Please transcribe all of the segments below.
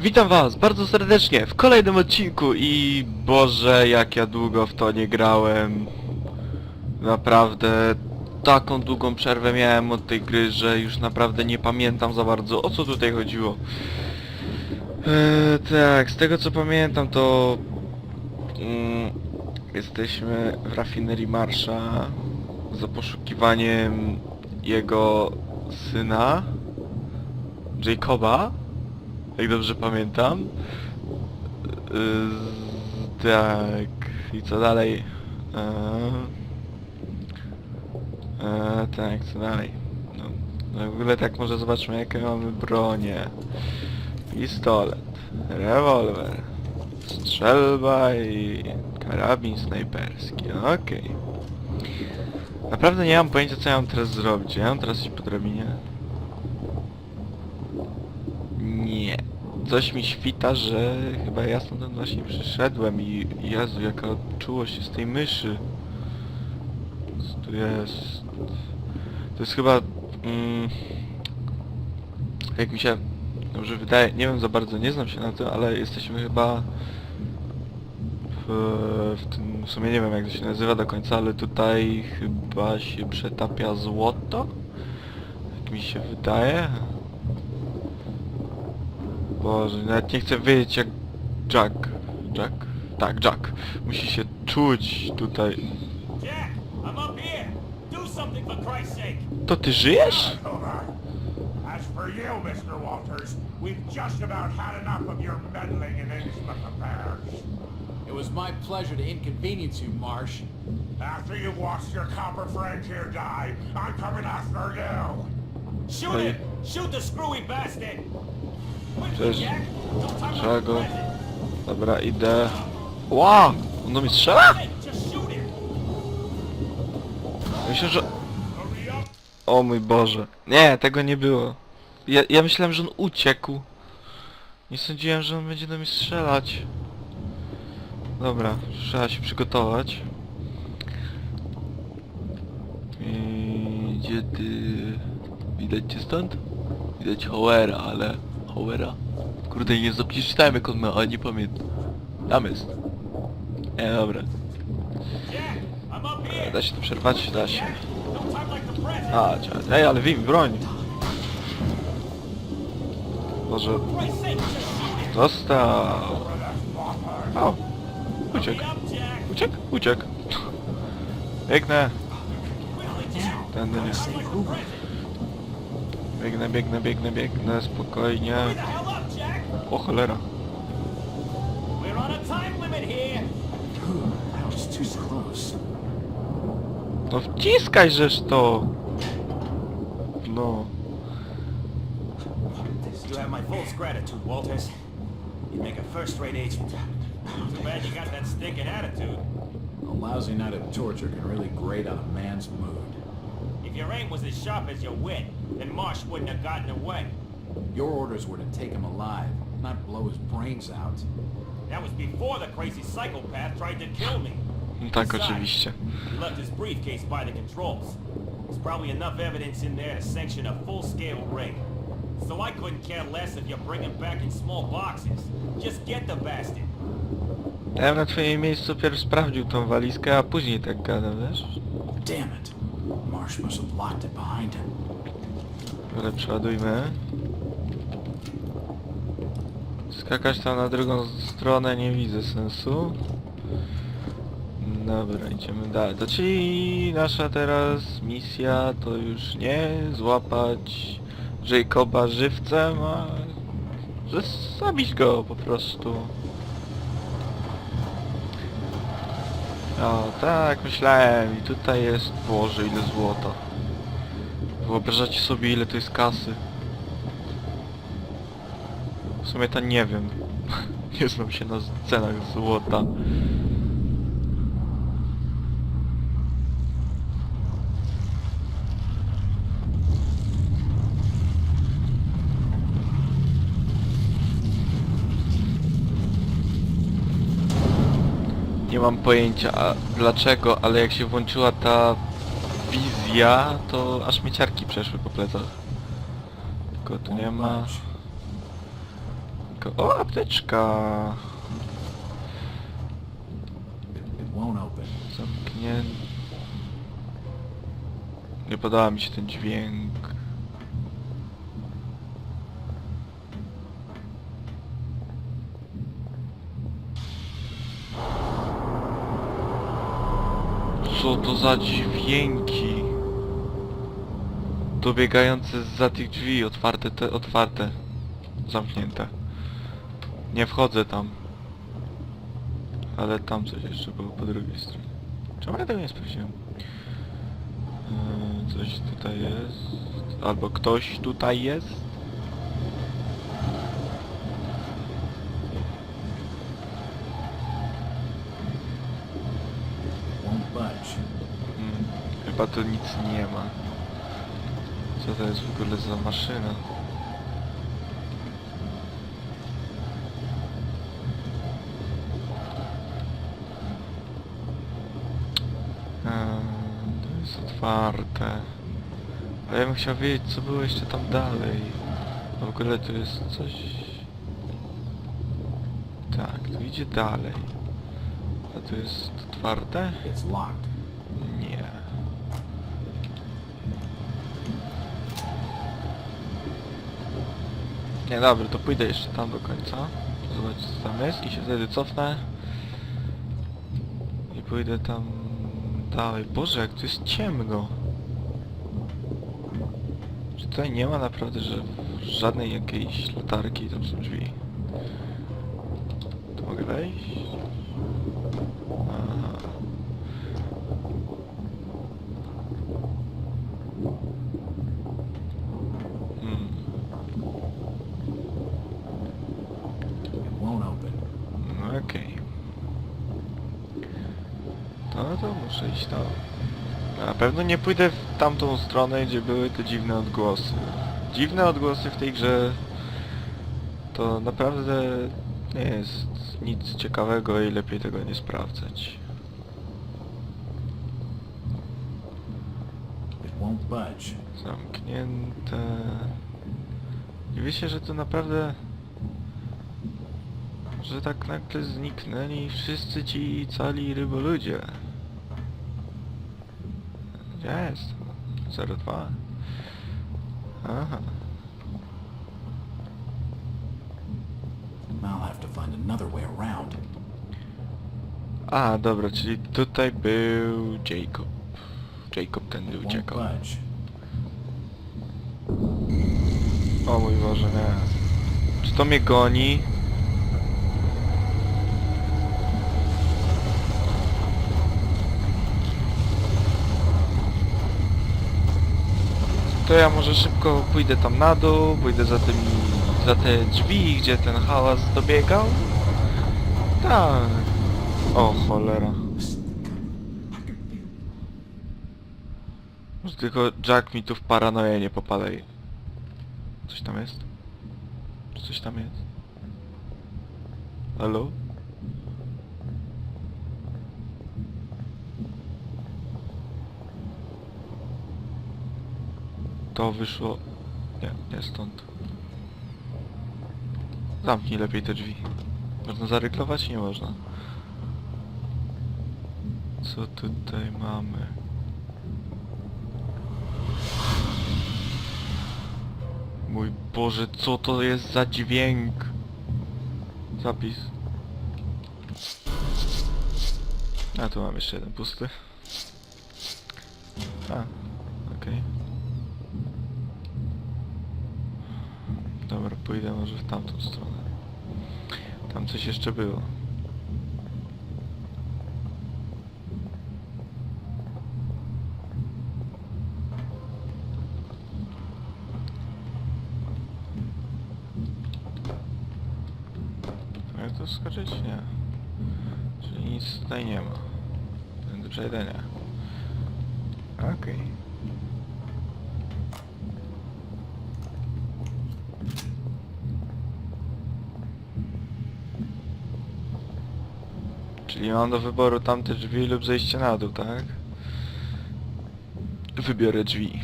Witam was bardzo serdecznie w kolejnym odcinku i Boże jak ja długo w to nie grałem. Naprawdę taką długą przerwę miałem od tej gry, że już naprawdę nie pamiętam za bardzo o co tutaj chodziło. Eee, tak, z tego co pamiętam to mm, jesteśmy w rafinerii Marsza za poszukiwaniem jego syna Jacoba jak dobrze pamiętam. Yy, tak. I co dalej? Eee, eee, tak, co dalej? No, no w ogóle tak może zobaczmy jakie mamy bronie. Pistolet, rewolwer, strzelba i karabin snajperski. Okej. Naprawdę nie mam pojęcia co ja mam teraz zrobić. Ja mam teraz iść po drabinie? Nie. Coś mi świta, że chyba ja stąd właśnie przyszedłem i Jezu, jaka czułość jest tej myszy. Co tu jest? To jest chyba... Mm, jak mi się dobrze wydaje, nie wiem za bardzo, nie znam się na tym, ale jesteśmy chyba w, w tym, w sumie nie wiem jak to się nazywa do końca, ale tutaj chyba się przetapia złoto? Jak mi się wydaje. Boże, nawet nie chcę wiedzieć jak Jack. Jack? Tak, Jack. Musi się czuć tutaj. Jack, I'm up here. Do something for Christ's sake. To ty żyjesz? As for you, Mr. Walters, we've just about had enough of your meddling in Innsmouth affairs. It was my pleasure to inconvenience you, Marsh. After you've watched your copper friend here die, I'm coming after you. Shoot him! Shoot the screwy bastard! Like Czego? Dobra, idę. Ła! On do mnie strzela? Myślę, że... O mój Boże. Nie, tego nie było. Ja, ja myślałem, że on uciekł. Nie sądziłem, że on będzie do mnie strzelać. Dobra, trzeba się przygotować. I gdzie ty... Widać cię stąd? Widać Howera, ale... Howera? Kurde, nie zapisałem jak on ma, ale nie pamiętam. Tam jest. Nie, dobra. Here! Da się to przerwać? Da się. A, czekaj. Ej, ale wiem, broń. Może... Został. O, uciekł. Uciekł? Uciekł. Biegnę. Tędy nie. Like the present. Biegnę, biegnę, biegnę, biegnę, spokojnie. Hurry the hell up, Jack! O cholera. We're on a time limit here! That was too close. No wciskaj żeż to. No. You have my full gratitude, Walters. You make a first-rate agent. Too bad you got that stinking attitude. A lousy night of torture can really grate on a man's mood. If your aim was as sharp as your wit, then Marsh wouldn't have gotten away. Your orders were to take him alive, not blow his brains out. That was before the crazy psychopath tried to kill me. No tak, Besides, oczywiście. He left his briefcase by the controls. There's probably enough evidence in there to sanction a full-scale raid. So I couldn't care less if you bring him back in small boxes. Just get the bastard. Ja bym na twoim miejscu pierw sprawdził tą walizkę, a później tak gadam, wiesz? Damn it. Marsh must have locked it behind him. Ale przeładujmy. Skakać tam na drugą stronę nie widzę sensu. Dobra, idziemy dalej. To czyli nasza teraz misja to już nie złapać Jacoba żywcem, a zabić go po prostu. O, tak myślałem i tutaj jest, Boże ile złota. Wyobrażacie sobie ile to jest kasy? W sumie to nie wiem. nie znam się na cenach złota. Nie mam pojęcia dlaczego, ale jak się włączyła ta wizja, to aż mi ciarki przeszły po plecach. Tylko tu nie ma... Tylko... O, apteczka! Zamknięty. Nie podoba mi się ten dźwięk. Co to za dźwięki? Dobiegające za tych drzwi, otwarte te, otwarte. Zamknięte. Nie wchodzę tam. Ale tam coś jeszcze było po drugiej stronie. Czemu ja tego nie sprawdziłem? Eee, Coś tutaj jest. Albo ktoś tutaj jest. Won't budge. Hmm, chyba tu nic nie ma. Co to jest w ogóle za maszyna? Eee, to jest otwarte. Ale ja bym chciał wiedzieć co było jeszcze tam dalej. W ogóle tu jest coś... Tak, tu idzie dalej. A tu jest otwarte? It's locked. Nie. Nie, dobra, to pójdę jeszcze tam do końca. Zobaczyć co tam jest i się wtedy cofnę. I pójdę tam dalej. Boże, jak tu jest ciemno. Czy tutaj nie ma naprawdę, że żadnej jakiejś latarki, tam są drzwi. Tu mogę wejść? Aha. Hmm. It won't open. No okej. No to muszę iść tam. Na pewno nie pójdę w tamtą stronę, gdzie były te dziwne odgłosy. Dziwne odgłosy w tej grze to naprawdę nie jest nic ciekawego i lepiej tego nie sprawdzać. Zamknięte. Dziwię się, że to naprawdę... Że tak nagle zniknęli wszyscy ci cali ryboludzie. Jest? 02. Aha. I'll have to find another way around. A, dobra, czyli tutaj był Jacob. Jacob It won't uciekał. O mój Boże, nie. Czy to mnie goni? To ja może szybko pójdę tam na dół, pójdę za tymi, za te drzwi, gdzie ten hałas dobiegał. Tak. O cholera. Może tylko Jack mi tu w paranoję nie popalej. Coś tam jest? Czy coś tam jest? Halo? To wyszło... Nie, nie stąd. Zamknij lepiej te drzwi. Można zaryklować? Nie można. Co tutaj mamy? Mój Boże, co to jest za dźwięk? Zapis. A tu mam jeszcze jeden pusty. A, okej. Dobra, pójdę może w tamtą stronę. Tam coś jeszcze było. Ale to skoczyć? Nie. Czyli nic tutaj nie ma. Przejedzenia. Okej. Czyli mam do wyboru tamte drzwi lub zejście na dół, tak? Wybiorę drzwi.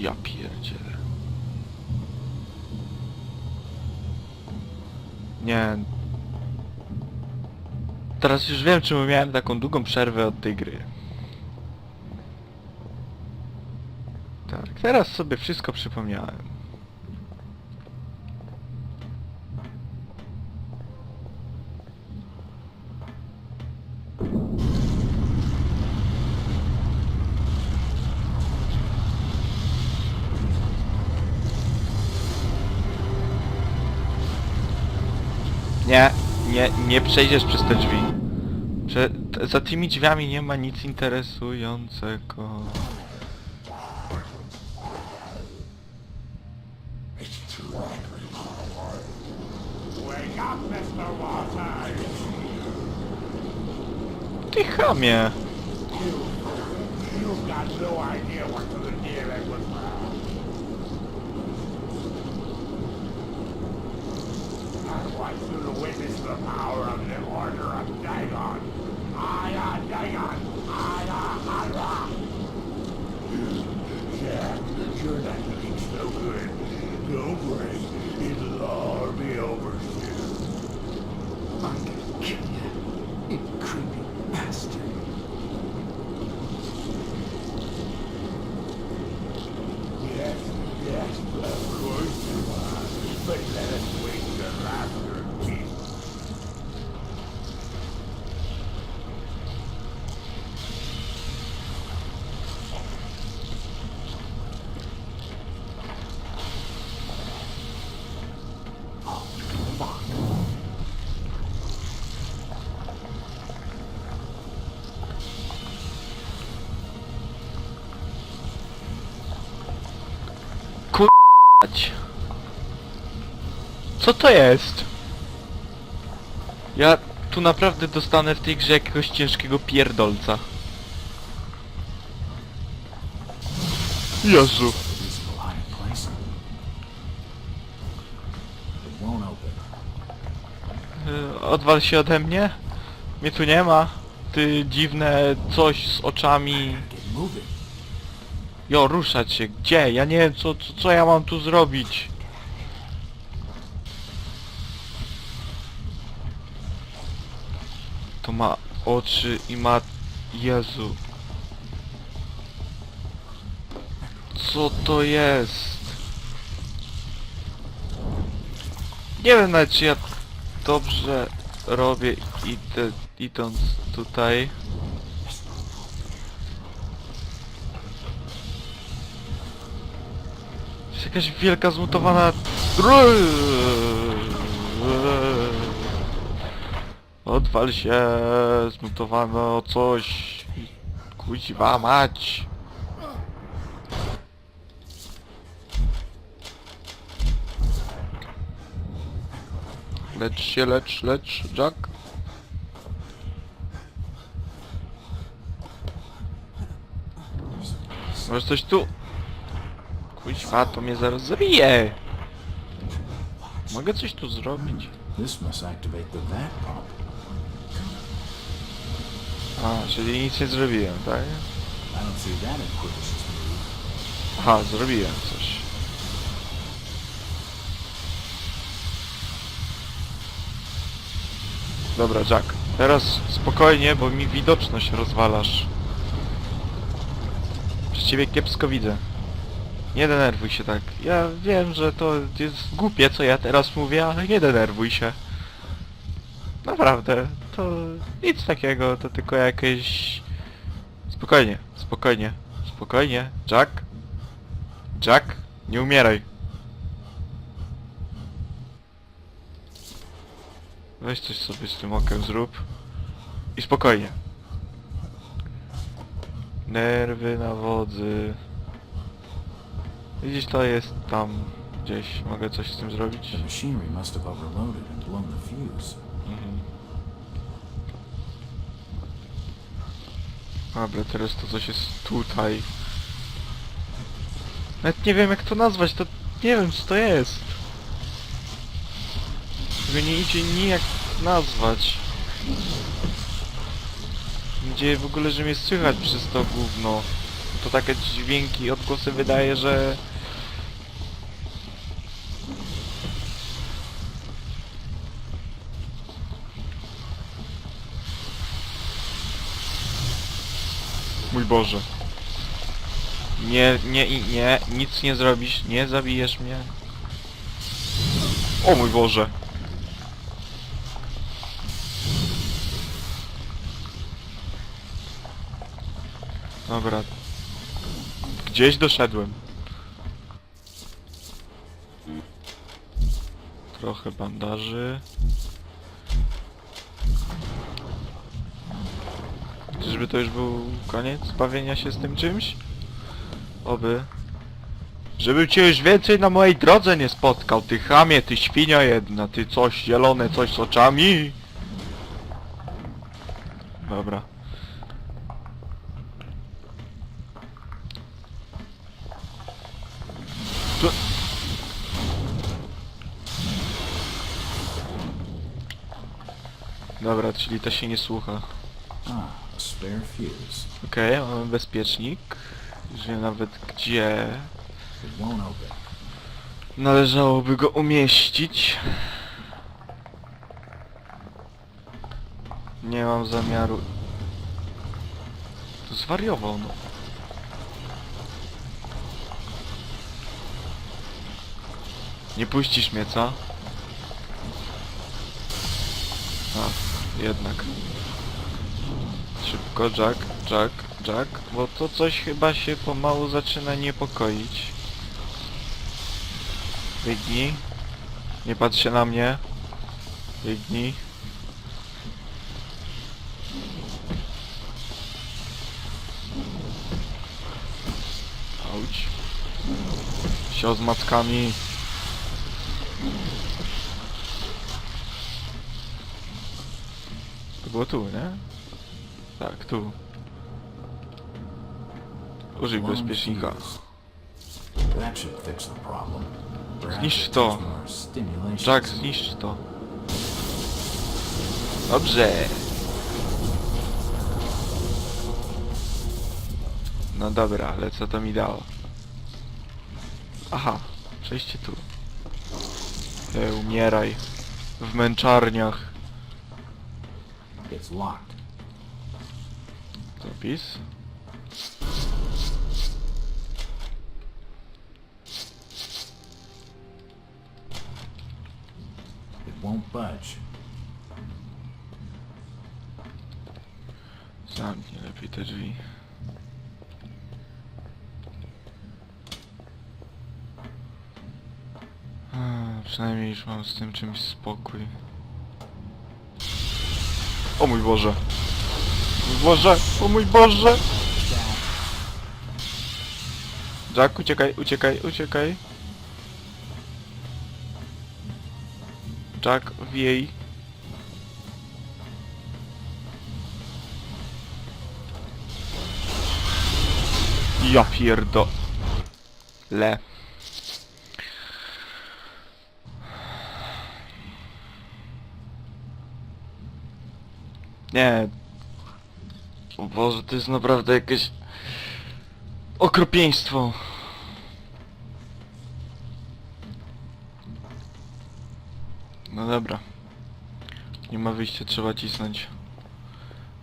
Ja pierdzielę. Nie. Teraz już wiem, czemu miałem taką długą przerwę od tej gry. Teraz sobie wszystko przypomniałem. Nie, nie, nie przejdziesz przez te drzwi. Prze za tymi drzwiami nie ma nic interesującego. To witness the power Co to jest? Ja tu naprawdę dostanę w tej grze jakiegoś ciężkiego pierdolca. Jezu. Y, Odwal się ode mnie? Mnie tu nie ma. Ty dziwne coś z oczami. Jo, ruszać się. Gdzie? Ja nie wiem co, co, co ja mam tu zrobić. Ma oczy i ma... Jezu. Co to jest? Nie wiem nawet czy ja dobrze robię idę, idąc tutaj. Jest jakaś wielka zmutowana... Odwal się, zmutowano coś. Kuźwa mać. Lecz się, lecz, lecz, Jack. Może coś tu? Kuźwa, to mnie zaraz zabije. Mogę coś tu zrobić? This must activate the vat pump. A, czyli nic nie zrobiłem, tak? Aha, zrobiłem coś. Dobra, Jack. Teraz spokojnie, bo mi widoczność rozwalasz. Przez ciebie kiepsko widzę. Nie denerwuj się tak. Ja wiem, że to jest głupie, co ja teraz mówię, ale nie denerwuj się. Naprawdę, to nic takiego, to tylko jakieś... Spokojnie, spokojnie, spokojnie. Jack? Jack? Nie umieraj. Weź coś sobie z tym okiem zrób. I spokojnie. Nerwy na wodzy. Widzisz, to jest tam gdzieś. Mogę coś z tym zrobić? The machinery must have overloaded and blown the fuse. Mhm. Dobra, teraz to coś jest tutaj. Nawet nie wiem jak to nazwać, to nie wiem co to jest. Tego nie idzie nijak nazwać. Gdzie w ogóle, że mnie słychać przez to gówno. To takie dźwięki, odgłosy wydaje, że Mój Boże. Nie, nie, nie, nic nie zrobisz, nie zabijesz mnie. O mój Boże. Dobra. Gdzieś doszedłem. Trochę bandaży. Czyżby to już był koniec bawienia się z tym czymś? Oby. Żebym cię już więcej na mojej drodze nie spotkał, ty chamie, ty świnia jedna, ty coś zielone, coś z oczami. Dobra. Co? Dobra, czyli to się nie słucha. Okej, mamy bezpiecznik. Wiem nawet gdzie należałoby go umieścić. Nie mam zamiaru... To zwariował, no. Nie puścisz mnie, co? A, jednak. Szybko, Jack, Jack, Jack, bo to coś chyba się pomału zaczyna niepokoić. Biegnij. Nie patrz się na mnie. Biegnij. Auć. Sio z mackami. To było tu, nie? Tak, tu. Użyj bezpiecznika. Zniszcz to. Jack, zniszcz to. Dobrze. No dobra, ale co to mi dało? Aha, przejście tu. Ty umieraj. W męczarniach. It's locked. Zapis. It won't budge. Zamknij lepiej te drzwi. A, przynajmniej już mam z tym czymś spokój. O mój Boże! Boże! O mój Boże! Jack, uciekaj, uciekaj, uciekaj. Jack, wiej. Ja pierdo... Le. Nie. O Boże, to jest naprawdę jakieś... Okropieństwo. No dobra. Nie ma wyjścia, trzeba cisnąć.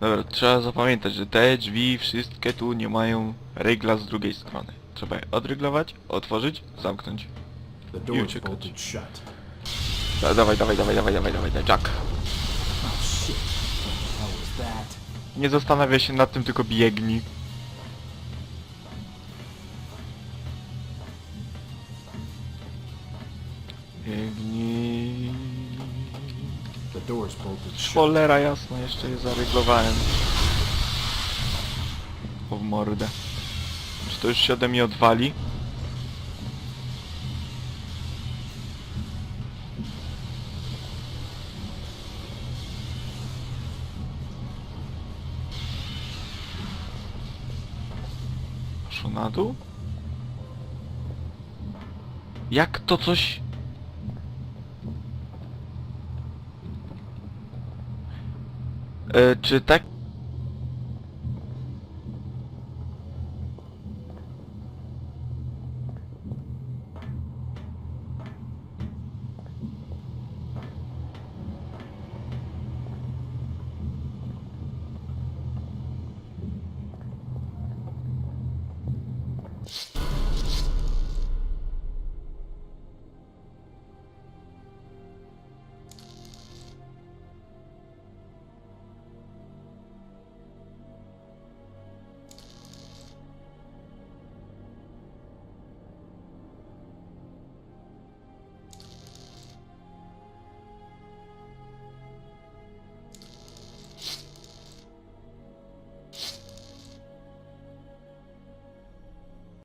Dobra, trzeba zapamiętać, że te drzwi wszystkie tu nie mają regla z drugiej strony. Trzeba je odryglować, otworzyć, zamknąć. Is uciekać. Da, dawaj, dawaj, dawaj, dawaj, dawaj, dawaj, dawaj, Jack. Nie zastanawiaj się nad tym, tylko biegnij. Biegnij. Cholera jasno, jeszcze je zaryglowałem. O w mordę. Czy to już się ode mnie odwali? Na? Jak to coś... E, czy tak